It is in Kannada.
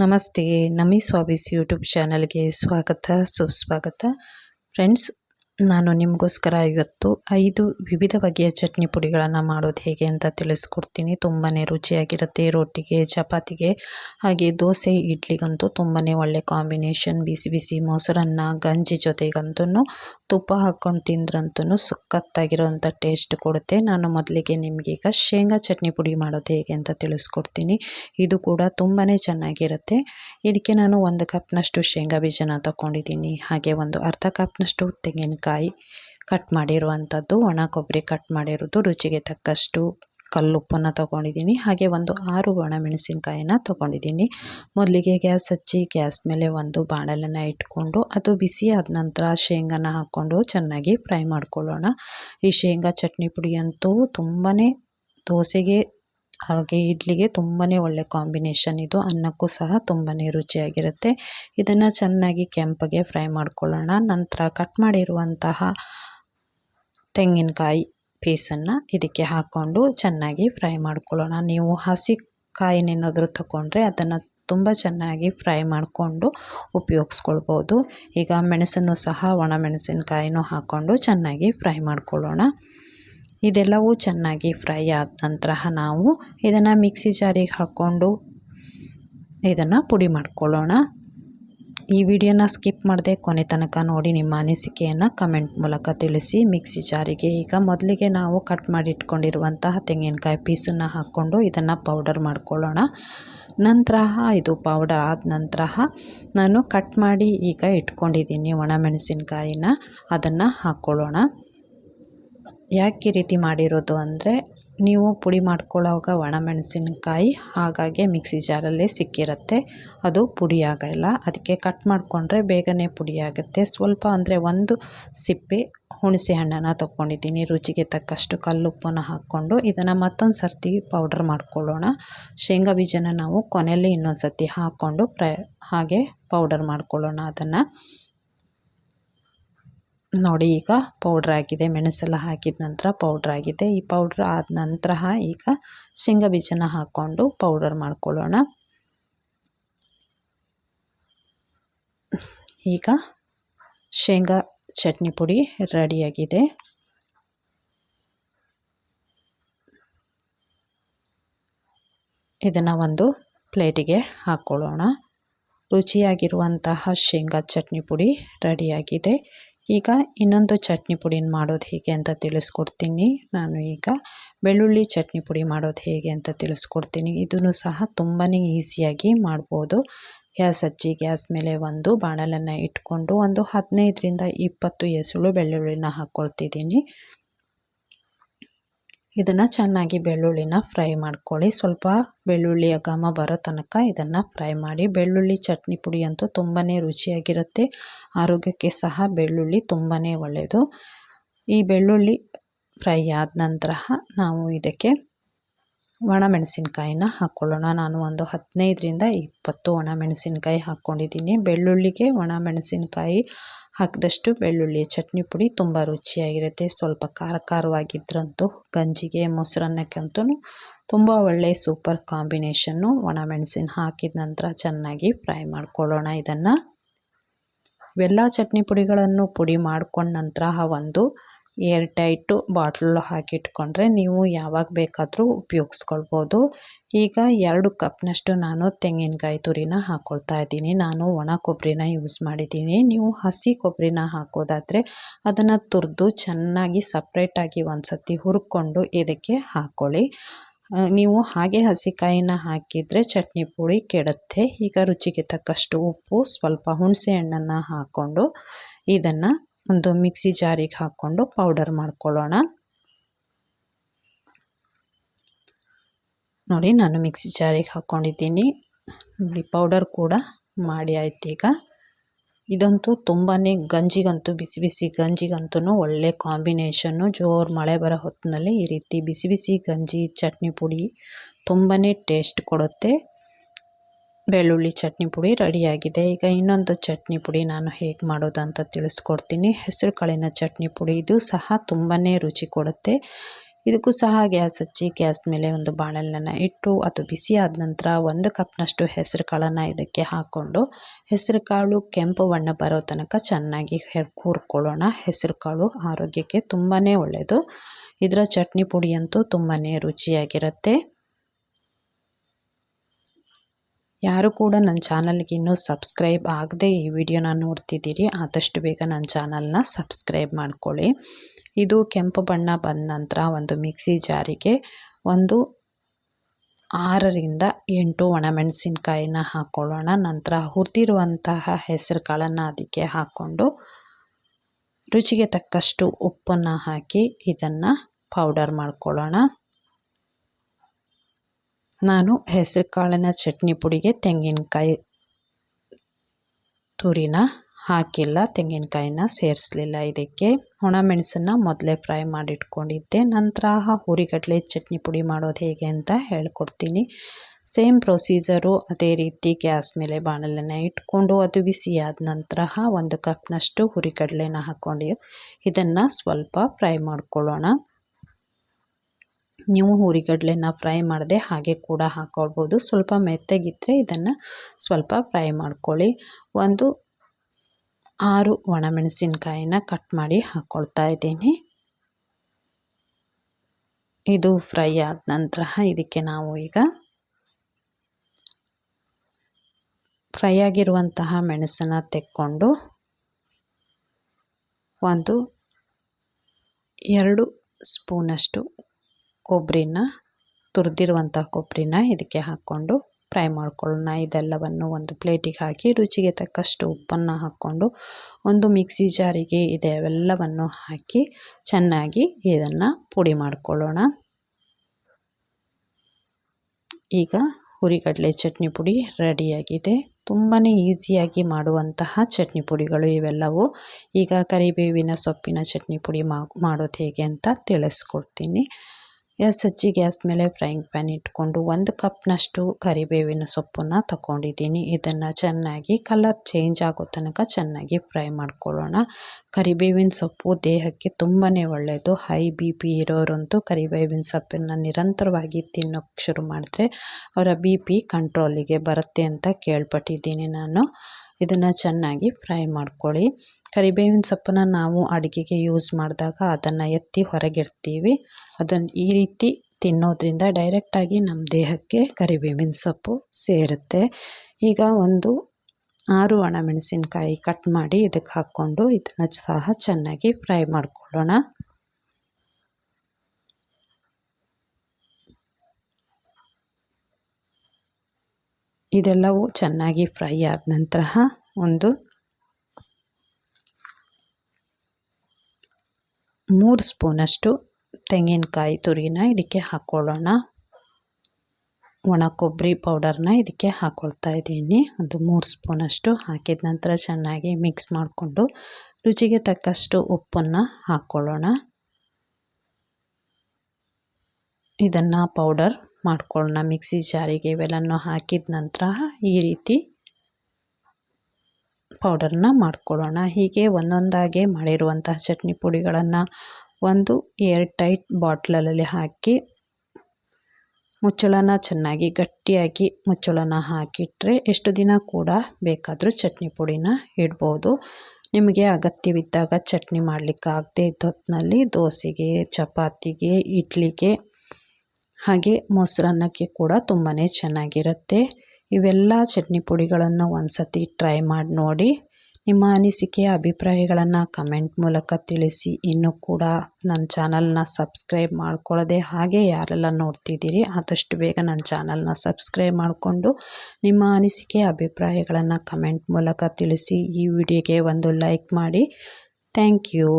ನಮಸ್ತೆ. ನಮಿ ಸ್ವಾಬೀಸ್ ಯೂಟ್ಯೂಬ್ ಚಾನಲ್ಗೆ ಸ್ವಾಗತ ಸುಸ್ವಾಗತ. ಫ್ರೆಂಡ್ಸ್ ನಾನು ನಿಮಗೋಸ್ಕರ ಇವತ್ತು ಐದು ವಿವಿಧ ಬಗೆಯ ಚಟ್ನಿ ಪುಡಿಗಳನ್ನು ಮಾಡೋದು ಹೇಗೆ ಅಂತ ತಿಳಿಸ್ಕೊಡ್ತೀನಿ. ತುಂಬಾ ರುಚಿಯಾಗಿರುತ್ತೆ ರೊಟ್ಟಿಗೆ, ಚಪಾತಿಗೆ, ಹಾಗೆ ದೋಸೆ, ಇಡ್ಲಿಗಂತೂ ತುಂಬಾ ಒಳ್ಳೆ ಕಾಂಬಿನೇಷನ್. ಬಿಸಿ ಬಿಸಿ ಮೊಸರನ್ನ, ಗಂಜಿ ಜೊತೆಗಂತೂ ತುಪ್ಪ ಹಾಕ್ಕೊಂಡು ತಿಂದ್ರಂತೂ ಸುಕ್ಕತ್ತಾಗಿರೋವಂಥ ಟೇಸ್ಟ್ ಕೊಡುತ್ತೆ. ನಾನು ಮೊದಲಿಗೆ ನಿಮಗೀಗ ಶೇಂಗಾ ಚಟ್ನಿ ಪುಡಿ ಮಾಡೋದು ಹೇಗೆ ಅಂತ ತಿಳಿಸ್ಕೊಡ್ತೀನಿ. ಇದು ಕೂಡ ತುಂಬಾ ಚೆನ್ನಾಗಿರುತ್ತೆ. ಇದಕ್ಕೆ ನಾನು ಒಂದು ಕಪ್ನಷ್ಟು ಶೇಂಗಾ ಬೀಜನ ತಗೊಂಡಿದ್ದೀನಿ ಹಾಗೆ ಒಂದು ಅರ್ಧ ಕಪ್ನಷ್ಟು ತೆಂಗಿನಕಾಯಿ ಕಟ್ ಮಾಡಿರುವಂಥದ್ದು, ಒಣ ಕೊಬ್ಬರಿ ಕಟ್ ಮಾಡಿರೋದು ರುಚಿಗೆ ತಕ್ಕಷ್ಟು ಕಲ್ಲುಪ್ಪನ್ನು ತೊಗೊಂಡಿದ್ದೀನಿ ಹಾಗೆ ಒಂದು ಆರು ಒಣ ಮೆಣಸಿನ್ಕಾಯಿನ ತೊಗೊಂಡಿದ್ದೀನಿ ಮೊದಲಿಗೆ ಗ್ಯಾಸ್ ಹಚ್ಚಿ, ಗ್ಯಾಸ್ ಮೇಲೆ ಒಂದು ಬಾಣಲೆನ ಇಟ್ಕೊಂಡು, ಅದು ಬಿಸಿ ಆದ ನಂತರ ಶೇಂಗಾನ ಹಾಕ್ಕೊಂಡು ಚೆನ್ನಾಗಿ ಫ್ರೈ ಮಾಡ್ಕೊಳ್ಳೋಣ. ಈ ಶೇಂಗಾ ಚಟ್ನಿ ಪುಡಿ ಅಂತೂ ತುಂಬಾ ದೋಸೆಗೆ ಹಾಗೆ ಇಡ್ಲಿಗೆ ತುಂಬಾ ಒಳ್ಳೆ ಕಾಂಬಿನೇಷನ್ ಇದು. ಅನ್ನಕ್ಕೂ ಸಹ ತುಂಬಾ ರುಚಿಯಾಗಿರುತ್ತೆ. ಇದನ್ನು ಚೆನ್ನಾಗಿ ಕೆಂಪಗೆ ಫ್ರೈ ಮಾಡ್ಕೊಳ್ಳೋಣ. ನಂತರ ಕಟ್ ಮಾಡಿರುವಂತಹ ತೆಂಗಿನಕಾಯಿ ಪೀಸನ್ನು ಇದಕ್ಕೆ ಹಾಕ್ಕೊಂಡು ಚೆನ್ನಾಗಿ ಫ್ರೈ ಮಾಡ್ಕೊಳ್ಳೋಣ. ನೀವು ಹಸಿ ಕಾಯಿನೇನಾದರೂ ತಗೊಂಡ್ರೆ ಅದನ್ನು ತುಂಬ ಚೆನ್ನಾಗಿ ಫ್ರೈ ಮಾಡಿಕೊಂಡು ಉಪಯೋಗಿಸ್ಕೊಳ್ಬೋದು. ಈಗ ಮೆಣಸನ್ನು ಸಹ ಒಣ ಮೆಣಸಿನಕಾಯಿನೂ ಹಾಕ್ಕೊಂಡು ಚೆನ್ನಾಗಿ ಫ್ರೈ ಮಾಡ್ಕೊಳ್ಳೋಣ. ಇದೆಲ್ಲವೂ ಚೆನ್ನಾಗಿ ಫ್ರೈ ಆದ ನಂತರ ನಾವು ಇದನ್ನು ಮಿಕ್ಸಿ ಜಾರಿಗೆ ಹಾಕ್ಕೊಂಡು ಇದನ್ನು ಪುಡಿ ಮಾಡ್ಕೊಳ್ಳೋಣ. ಈ ವಿಡಿಯೋನ ಸ್ಕಿಪ್ ಮಾಡದೆ ಕೊನೆ ತನಕ ನೋಡಿ ನಿಮ್ಮ ಅನಿಸಿಕೆಯನ್ನು ಕಮೆಂಟ್ ಮೂಲಕ ತಿಳಿಸಿ. ಮಿಕ್ಸಿ ಜಾರಿಗೆ ಈಗ ಮೊದಲಿಗೆ ನಾವು ಕಟ್ ಮಾಡಿ ಇಟ್ಕೊಂಡಿರುವಂತಹ ತೆಂಗಿನಕಾಯಿ ಪೀಸನ್ನು ಹಾಕ್ಕೊಂಡು ಇದನ್ನು ಪೌಡರ್ ಮಾಡ್ಕೊಳ್ಳೋಣ. ನಂತರ ಇದು ಪೌಡರ್ ಆದ ನಂತರ ನಾನು ಕಟ್ ಮಾಡಿ ಈಗ ಇಟ್ಕೊಂಡಿದ್ದೀನಿ ಒಣಮೆಣಸಿನ್ಕಾಯಿನ ಅದನ್ನು ಹಾಕ್ಕೊಳ್ಳೋಣ. ಯಾಕೆ ಈ ರೀತಿ ಮಾಡಿರೋದು ಅಂದರೆ ನೀವು ಪುಡಿ ಮಾಡ್ಕೊಳ್ಳೋವಾಗ ಒಣಮೆಣಸಿನ್ಕಾಯಿ ಹಾಗಾಗಿ ಮಿಕ್ಸಿ ಜಾರಲ್ಲೇ ಸಿಕ್ಕಿರುತ್ತೆ. ಅದು ಪುಡಿ ಅದಕ್ಕೆ ಕಟ್ ಮಾಡಿಕೊಂಡ್ರೆ ಬೇಗನೆ ಪುಡಿ ಆಗುತ್ತೆ. ಸ್ವಲ್ಪ ಅಂದರೆ ಒಂದು ಸಿಪ್ಪೆ ಹುಣಸೆ ಹಣ್ಣನ್ನು ತೊಗೊಂಡಿದ್ದೀನಿ ರುಚಿಗೆ ತಕ್ಕಷ್ಟು ಕಲ್ಲುಪ್ಪನ್ನು ಹಾಕ್ಕೊಂಡು ಇದನ್ನು ಮತ್ತೊಂದು ಸರ್ತಿ ಪೌಡ್ರ್ ಮಾಡ್ಕೊಳ್ಳೋಣ. ಶೇಂಗಾ ಬೀಜನ ನಾವು ಕೊನೆಯಲ್ಲಿ ಇನ್ನೊಂದು ಸರ್ತಿ ಹಾಕ್ಕೊಂಡು ಪ್ರ ಹಾಗೆ ಪೌಡರ್ ಮಾಡ್ಕೊಳ್ಳೋಣ ಅದನ್ನು. ನೋಡಿ ಈಗ ಪೌಡ್ರ್ ಆಗಿದೆ, ಮೆಣಸೆಲ್ಲ ಹಾಕಿದ ನಂತರ ಪೌಡ್ರ್ ಆಗಿದೆ. ಈ ಪೌಡ್ರ್ ಆದ ನಂತರ ಈಗ ಶೇಂಗಾ ಬೀಜನ ಹಾಕ್ಕೊಂಡು ಪೌಡರ್ ಮಾಡ್ಕೊಳ್ಳೋಣ. ಈಗ ಶೇಂಗಾ ಚಟ್ನಿ ಪುಡಿ ರೆಡಿಯಾಗಿದೆ ಇದನ್ನು ಒಂದು ಪ್ಲೇಟಿಗೆ ಹಾಕ್ಕೊಳ್ಳೋಣ. ರುಚಿಯಾಗಿರುವಂತಹ ಶೇಂಗಾ ಚಟ್ನಿ ಪುಡಿ ರೆಡಿಯಾಗಿದೆ ಈಗ ಇನ್ನೊಂದು ಚಟ್ನಿ ಪುಡಿನ ಮಾಡೋದು ಹೇಗೆ ಅಂತ ತಿಳಿಸ್ಕೊಡ್ತೀನಿ. ನಾನು ಈಗ ಬೆಳ್ಳುಳ್ಳಿ ಚಟ್ನಿ ಪುಡಿ ಮಾಡೋದು ಹೇಗೆ ಅಂತ ತಿಳಿಸ್ಕೊಡ್ತೀನಿ. ಇದನ್ನು ಸಹ ತುಂಬಾ ಈಸಿಯಾಗಿ ಮಾಡ್ಬೋದು. ಗ್ಯಾಸ್ ಹಚ್ಚಿ ಗ್ಯಾಸ್ ಮೇಲೆ ಒಂದು ಬಾಣಲನ್ನು ಇಟ್ಕೊಂಡು ಒಂದು ಹದಿನೈದರಿಂದ ಇಪ್ಪತ್ತು ಎಸಳು ಬೆಳ್ಳುಳ್ಳಿನ ಹಾಕ್ಕೊಳ್ತಿದ್ದೀನಿ. ಇದನ್ನು ಚೆನ್ನಾಗಿ ಬೆಳ್ಳುಳ್ಳಿನ ಫ್ರೈ ಮಾಡ್ಕೊಳ್ಳಿ. ಸ್ವಲ್ಪ ಬೆಳ್ಳುಳ್ಳಿಯ ಘಮ ಬರೋ ತನಕ ಇದನ್ನು ಫ್ರೈ ಮಾಡಿ, ಬೆಳ್ಳುಳ್ಳಿ ಚಟ್ನಿ ಪುಡಿ ಅಂತೂ ತುಂಬಾ ರುಚಿಯಾಗಿರುತ್ತೆ. ಆರೋಗ್ಯಕ್ಕೆ ಸಹ ಬೆಳ್ಳುಳ್ಳಿ ತುಂಬಾ ಒಳ್ಳೆಯದು ಈ ಬೆಳ್ಳುಳ್ಳಿ ಫ್ರೈ ಆದ ನಂತರ ನಾವು ಇದಕ್ಕೆ ಒಣಮೆಣಸಿನ್ಕಾಯಿನ ಹಾಕ್ಕೊಳ್ಳೋಣ ನಾನು ಒಂದು ಹದಿನೈದರಿಂದ ಇಪ್ಪತ್ತು ಒಣಮೆಣಸಿನ್ಕಾಯಿ ಹಾಕ್ಕೊಂಡಿದ್ದೀನಿ. ಬೆಳ್ಳುಳ್ಳಿಗೆ ಒಣಮೆಣಸಿನ್ಕಾಯಿ ಹಾಕಿದಷ್ಟು ಬೆಳ್ಳುಳ್ಳಿ, ಚಟ್ನಿ ಪುಡಿ ತುಂಬ ರುಚಿಯಾಗಿರುತ್ತೆ. ಸ್ವಲ್ಪ ಖಾರ ಖಾರವಾಗಿದ್ದರಂತೂ ಗಂಜಿಗೆ ಮೊಸರನ್ನಕ್ಕಂತೂ ತುಂಬ ಒಳ್ಳೆಯ ಸೂಪರ್ ಕಾಂಬಿನೇಷನ್ನು ಒಣಮೆಣಸಿನ ಹಾಕಿದ ನಂತರ ಚೆನ್ನಾಗಿ ಫ್ರೈ ಮಾಡ್ಕೊಳ್ಳೋಣ ಇದನ್ನು. ಇವೆಲ್ಲ ಚಟ್ನಿ ಪುಡಿಗಳನ್ನು ಪುಡಿ ಮಾಡ್ಕೊಂಡ ನಂತರ ಒಂದು ಏರ್ ಟೈಟು ಬಾಟ್ಲು ಹಾಕಿಟ್ಕೊಂಡ್ರೆ ನೀವು ಯಾವಾಗ ಬೇಕಾದರೂ ಉಪಯೋಗಿಸ್ಕೊಳ್ಬೋದು. ಈಗ ಎರಡು ಕಪ್ನಷ್ಟು ನಾನು ತೆಂಗಿನಕಾಯಿ ತುರಿನ ಹಾಕ್ಕೊಳ್ತಾ ಇದ್ದೀನಿ. ನಾನು ಒಣ ಕೊಬ್ಬರಿನ ಯೂಸ್ ಮಾಡಿದ್ದೀನಿ. ನೀವು ಹಸಿ ಕೊಬ್ಬರಿನ ಹಾಕೋದಾದರೆ ಅದನ್ನು ತುರಿದು ಚೆನ್ನಾಗಿ ಸಪ್ರೇಟಾಗಿ ಒಂದು ಸತಿ ಹುರ್ಕೊಂಡು ಇದಕ್ಕೆ ಹಾಕ್ಕೊಳ್ಳಿ ನೀವು ಹಾಗೆ ಹಸಿಕಾಯಿನ ಹಾಕಿದರೆ ಚಟ್ನಿ ಪುಡಿ ಕೆಡುತ್ತೆ. ಈಗ ರುಚಿಗೆ ತಕ್ಕಷ್ಟು ಉಪ್ಪು, ಸ್ವಲ್ಪ ಹುಣಸೆ ಹಣ್ಣನ್ನು ಹಾಕ್ಕೊಂಡು ಇದನ್ನು ಒಂದು ಮಿಕ್ಸಿ ಜಾರಿಗೆ ಹಾಕ್ಕೊಂಡು ಪೌಡರ್ ಮಾಡ್ಕೊಳ್ಳೋಣ. ನೋಡಿ, ನಾನು ಮಿಕ್ಸಿ ಜಾರಿಗೆ ಹಾಕ್ಕೊಂಡಿದ್ದೀನಿ. ನೋಡಿ ಪೌಡರ್ ಕೂಡ ಮಾಡಿ ಆಯ್ತು ಈಗ. ಇದಂತೂ ತುಂಬಾ ಗಂಜಿಗಂತೂ, ಬಿಸಿ ಬಿಸಿ ಗಂಜಿಗಂತೂ ಒಳ್ಳೆ ಕಾಂಬಿನೇಷನ್ನು ಜೋರು ಮಳೆ ಬರೋ ಹೊತ್ತಿನಲ್ಲಿ ಈ ರೀತಿ ಬಿಸಿ ಬಿಸಿ ಗಂಜಿ, ಚಟ್ನಿ ಪುಡಿ ತುಂಬಾ ಟೇಸ್ಟ್ ಕೊಡುತ್ತೆ. ಬೆಳ್ಳುಳ್ಳಿ ಚಟ್ನಿ ಪುಡಿ ರೆಡಿಯಾಗಿದೆ. ಈಗ ಇನ್ನೊಂದು ಚಟ್ನಿ ಪುಡಿ ನಾನು ಹೇಗೆ ಮಾಡೋದು ಅಂತ ತಿಳಿಸ್ಕೊಡ್ತೀನಿ. ಹೆಸರು ಕಾಳಿನ ಚಟ್ನಿ ಪುಡಿ, ಇದು ಸಹ ತುಂಬಾ ರುಚಿ ಕೊಡುತ್ತೆ. ಇದಕ್ಕೂ ಸಹ ಗ್ಯಾಸ್ ಹಚ್ಚಿ, ಗ್ಯಾಸ್ ಮೇಲೆ ಒಂದು ಬಾಣಲೆನ ಇಟ್ಟು, ಅದು ಬಿಸಿ ಆದ ನಂತರ ಒಂದು ಕಪ್ನಷ್ಟು ಹೆಸರು ಕಾಳನ್ನು ಇದಕ್ಕೆ ಹಾಕ್ಕೊಂಡು ಹೆಸರು ಕಾಳು ಕೆಂಪು ಬಣ್ಣ ಬರೋ ತನಕ ಚೆನ್ನಾಗಿ ಕೂರ್ಕೊಳ್ಳೋಣ ಹೆಸರು ಕಾಳು ಆರೋಗ್ಯಕ್ಕೆ ತುಂಬಾ ಒಳ್ಳೆಯದು ಇದರ ಚಟ್ನಿ ಪುಡಿ ಅಂತೂ ತುಂಬಾ ರುಚಿಯಾಗಿರುತ್ತೆ. ಯಾರು ಕೂಡ ನನ್ನ ಚಾನಲ್ಗೆ ಇನ್ನೂ ಸಬ್ಸ್ಕ್ರೈಬ್ ಆಗದೆ ಈ ವಿಡಿಯೋನ ನೋಡ್ತಿದ್ದೀರಿ, ಆದಷ್ಟು ಬೇಗ ನನ್ನ ಚಾನಲ್ನ ಸಬ್ಸ್ಕ್ರೈಬ್ ಮಾಡ್ಕೊಳ್ಳಿ. ಇದು ಕೆಂಪು ಬಣ್ಣ ಬಂದ ನಂತರ ಒಂದು ಮಿಕ್ಸಿ ಜಾರಿಗೆ ಒಂದು ಆರರಿಂದ ಎಂಟು ಒಣಮೆಣಸಿನ್ಕಾಯಿನ ಹಾಕ್ಕೊಳ್ಳೋಣ ನಂತರ ಹುರಿದಿರುವಂತಹ ಹೆಸರು ಕಾಳನ್ನು ಅದಕ್ಕೆ ಹಾಕ್ಕೊಂಡು ರುಚಿಗೆ ತಕ್ಕಷ್ಟು ಉಪ್ಪನ್ನು ಹಾಕಿ ಇದನ್ನು ಪೌಡರ್ ಮಾಡ್ಕೊಳ್ಳೋಣ. ನಾನು ಹೆಸರು ಕಾಳಿನ ಚಟ್ನಿ ಪುಡಿಗೆ ತೆಂಗಿನಕಾಯಿ ತುರಿನ ಹಾಕಿಲ್ಲ, ತೆಂಗಿನಕಾಯಿನ ಸೇರಿಸಲಿಲ್ಲ. ಇದಕ್ಕೆ ಒಣಮೆಣಸನ್ನು ಮೊದಲೇ ಫ್ರೈ ಮಾಡಿಟ್ಕೊಂಡಿದ್ದೆ. ನಂತರ ಹುರಿಗಡಲೆ ಚಟ್ನಿ ಪುಡಿ ಮಾಡೋದು ಹೇಗೆ ಅಂತ ಹೇಳ್ಕೊಡ್ತೀನಿ. ಸೇಮ್ ಪ್ರೊಸೀಜರು, ಅದೇ ರೀತಿ ಗ್ಯಾಸ್ ಮೇಲೆ ಬಾಣಲೆನ ಇಟ್ಕೊಂಡು ಅದು ಬಿಸಿಯಾದ ನಂತರ ಒಂದು ಕಪ್ನಷ್ಟು ಹುರಿಗಡಲೆನ ಹಾಕ್ಕೊಂಡು ಇದನ್ನು ಸ್ವಲ್ಪ ಫ್ರೈ ಮಾಡ್ಕೊಳ್ಳೋಣ. ನೀವು ಹುರಿಗಡಲೆನ ಫ್ರೈ ಮಾಡದೆ ಹಾಗೆ ಕೂಡ ಹಾಕ್ಕೊಳ್ಬೋದು ಸ್ವಲ್ಪ ಮೆತ್ತಗಿದ್ದರೆ ಇದನ್ನು ಸ್ವಲ್ಪ ಫ್ರೈ ಮಾಡ್ಕೊಳ್ಳಿ. ಒಂದು ಆರು ಒಣಮೆಣಸಿನ್ಕಾಯಿನ ಕಟ್ ಮಾಡಿ ಹಾಕ್ಕೊಳ್ತಾ ಇದ್ದೀನಿ. ಇದು ಫ್ರೈ ಆದ ನಂತರ ಇದಕ್ಕೆ ನಾವು ಈಗ ಫ್ರೈ ಆಗಿರುವಂತಹ ಮೆಣಸನ್ನು ತೆಕ್ಕೊಂಡು ಒಂದು ಎರಡು ಸ್ಪೂನಷ್ಟು ಕೊಬ್ಬರಿನ ತುರಿದಿರುವಂಥ ಕೊಬ್ಬರಿನ ಇದಕ್ಕೆ ಹಾಕ್ಕೊಂಡು ಫ್ರೈ ಮಾಡ್ಕೊಳ್ಳೋಣ. ಇದೆಲ್ಲವನ್ನು ಒಂದು ಪ್ಲೇಟಿಗೆ ಹಾಕಿ ರುಚಿಗೆ ತಕ್ಕಷ್ಟು ಉಪ್ಪನ್ನು ಹಾಕ್ಕೊಂಡು ಒಂದು ಮಿಕ್ಸಿ ಜಾರಿಗೆ ಇದೆಲ್ಲವನ್ನು ಹಾಕಿ ಚೆನ್ನಾಗಿ ಇದನ್ನು ಪುಡಿ ಮಾಡ್ಕೊಳ್ಳೋಣ. ಈಗ ಹುರಿಗಡಲೆ ಚಟ್ನಿ ಪುಡಿ ರೆಡಿಯಾಗಿದೆ. ತುಂಬಾ ಈಸಿಯಾಗಿ ಮಾಡುವಂತಹ ಚಟ್ನಿ ಪುಡಿಗಳು ಇವೆಲ್ಲವೂ. ಈಗ ಕರಿಬೇವಿನ ಸೊಪ್ಪಿನ ಚಟ್ನಿ ಪುಡಿ ಮಾಡೋದು ಹೇಗೆ ಅಂತ ತಿಳಿಸ್ಕೊಡ್ತೀನಿ. ಗ್ಯಾಸ್ ಹಚ್ಚಿ ಗ್ಯಾಸ್ ಮೇಲೆ ಫ್ರೈಂಗ್ ಪ್ಯಾನ್ ಇಟ್ಕೊಂಡು ಒಂದು ಕಪ್ನಷ್ಟು ಕರಿಬೇವಿನ ಸೊಪ್ಪನ್ನು ತಗೊಂಡಿದ್ದೀನಿ ಇದನ್ನು ಚೆನ್ನಾಗಿ ಕಲರ್ ಚೇಂಜ್ ಆಗೋ ತನಕ ಚೆನ್ನಾಗಿ ಫ್ರೈ ಮಾಡ್ಕೊಳ್ಳೋಣ. ಕರಿಬೇವಿನ ಸೊಪ್ಪು ದೇಹಕ್ಕೆ ತುಂಬಾ ಒಳ್ಳೆಯದು ಹೈ ಬಿ ಪಿ ಇರೋರಂತೂ ಕರಿಬೇವಿನ ಸೊಪ್ಪನ್ನು ನಿರಂತರವಾಗಿ ತಿನ್ನೋಕ್ಕೆ ಶುರು ಮಾಡಿದ್ರೆ ಅವರ ಬಿ ಪಿ ಕಂಟ್ರೋಲಿಗೆ ಬರುತ್ತೆ ಅಂತ ಕೇಳ್ಪಟ್ಟಿದ್ದೀನಿ ನಾನು. ಇದನ್ನು ಚೆನ್ನಾಗಿ ಫ್ರೈ ಮಾಡ್ಕೊಳ್ಳಿ. ಕರಿಬೇವಿನ ಸೊಪ್ಪನ್ನು ನಾವು ಅಡುಗೆಗೆ ಯೂಸ್ ಮಾಡಿದಾಗ ಅದನ್ನು ಎತ್ತಿ ಹೊರಗಿಡ್ತೀವಿ. ಅದನ್ನು ಈ ರೀತಿ ತಿನ್ನೋದ್ರಿಂದ ಡೈರೆಕ್ಟಾಗಿ ನಮ್ಮ ದೇಹಕ್ಕೆ ಕರಿಬೇವಿನ ಸೊಪ್ಪು ಸೇರುತ್ತೆ. ಈಗ ಒಂದು ಆರು ಒಣಮೆಣಸಿನ್ಕಾಯಿ ಕಟ್ ಮಾಡಿ ಇದಕ್ಕೆ ಹಾಕ್ಕೊಂಡು ಇದನ್ನು ಸಹ ಚೆನ್ನಾಗಿ ಫ್ರೈ ಮಾಡಿಕೊಳ್ಳೋಣ. ಇದೆಲ್ಲವೂ ಚೆನ್ನಾಗಿ ಫ್ರೈ ಆದ ನಂತರ ಒಂದು ಮೂರು ಸ್ಪೂನಷ್ಟು ತೆಂಗಿನಕಾಯಿ ತುರಿನ ಇದಕ್ಕೆ ಹಾಕ್ಕೊಳ್ಳೋಣ ಒಣ ಕೊಬ್ಬರಿ ಪೌಡರ್ನ ಇದಕ್ಕೆ ಹಾಕ್ಕೊಳ್ತಾ ಇದ್ದೀನಿ. ಒಂದು ಮೂರು ಸ್ಪೂನಷ್ಟು ಹಾಕಿದ ನಂತರ ಚೆನ್ನಾಗಿ ಮಿಕ್ಸ್ ಮಾಡಿಕೊಂಡು ರುಚಿಗೆ ತಕ್ಕಷ್ಟು ಉಪ್ಪನ್ನು ಹಾಕ್ಕೊಳ್ಳೋಣ ಇದನ್ನು ಪೌಡರ್ ಮಾಡ್ಕೊಳ್ಳೋಣ. ಮಿಕ್ಸಿ ಜಾರಿಗೆ ಇವೆಲ್ಲನೂ ಹಾಕಿದ ನಂತರ ಈ ರೀತಿ ಪೌಡರ್ನ ಮಾಡ್ಕೊಳ್ಳೋಣ. ಹೀಗೆ ಒಂದೊಂದಾಗೆ ಮಾಡಿರುವಂತಹ ಚಟ್ನಿ ಪುಡಿಗಳನ್ನು ಒಂದು ಏರ್ ಟೈಟ್ ಬಾಟ್ಲಲ್ಲಿ ಹಾಕಿ, ಮುಚ್ಚಳನ ಚೆನ್ನಾಗಿ ಗಟ್ಟಿಯಾಗಿ ಮುಚ್ಚಳನ ಹಾಕಿಟ್ರೆ ಎಷ್ಟು ದಿನ ಕೂಡ ಬೇಕಾದರೂ ಚಟ್ನಿ ಪುಡಿನ ಇಡ್ಬೋದು. ನಿಮಗೆ ಅಗತ್ಯವಿದ್ದಾಗ ಚಟ್ನಿ ಮಾಡಲಿಕ್ಕಾಗದೇ ಇದ್ದೊತ್ತಿನಲ್ಲಿ ದೋಸೆಗೆ, ಚಪಾತಿಗೆ, ಇಡ್ಲಿಗೆ ಹಾಗೆ ಮೊಸರನ್ನಕ್ಕೆ ಕೂಡ ತುಂಬಾ ಚೆನ್ನಾಗಿರುತ್ತೆ. ಇವೆಲ್ಲ ಚಟ್ನಿ ಪುಡಿಗಳನ್ನು ಒಂದು ಸತಿ ಟ್ರೈ ಮಾಡಿ ನೋಡಿ. ನಿಮ್ಮ ಅನಿಸಿಕೆಯ ಅಭಿಪ್ರಾಯಗಳನ್ನು ಕಮೆಂಟ್ ಮೂಲಕ ತಿಳಿಸಿ. ಇನ್ನೂ ಕೂಡ ನನ್ನ ಚಾನಲ್ನ ಸಬ್ಸ್ಕ್ರೈಬ್ ಮಾಡ್ಕೊಳ್ಳದೆ ಹಾಗೆ ಯಾರೆಲ್ಲ ನೋಡ್ತಿದ್ದೀರಿ, ಆದಷ್ಟು ಬೇಗ ನನ್ನ ಚಾನಲ್ನ ಸಬ್ಸ್ಕ್ರೈಬ್ ಮಾಡಿಕೊಂಡು ನಿಮ್ಮ ಅನಿಸಿಕೆ, ಅಭಿಪ್ರಾಯಗಳನ್ನು ಕಮೆಂಟ್ ಮೂಲಕ ತಿಳಿಸಿ. ಈ ವಿಡಿಯೋಗೆ ಒಂದು ಲೈಕ್ ಮಾಡಿ. Thank you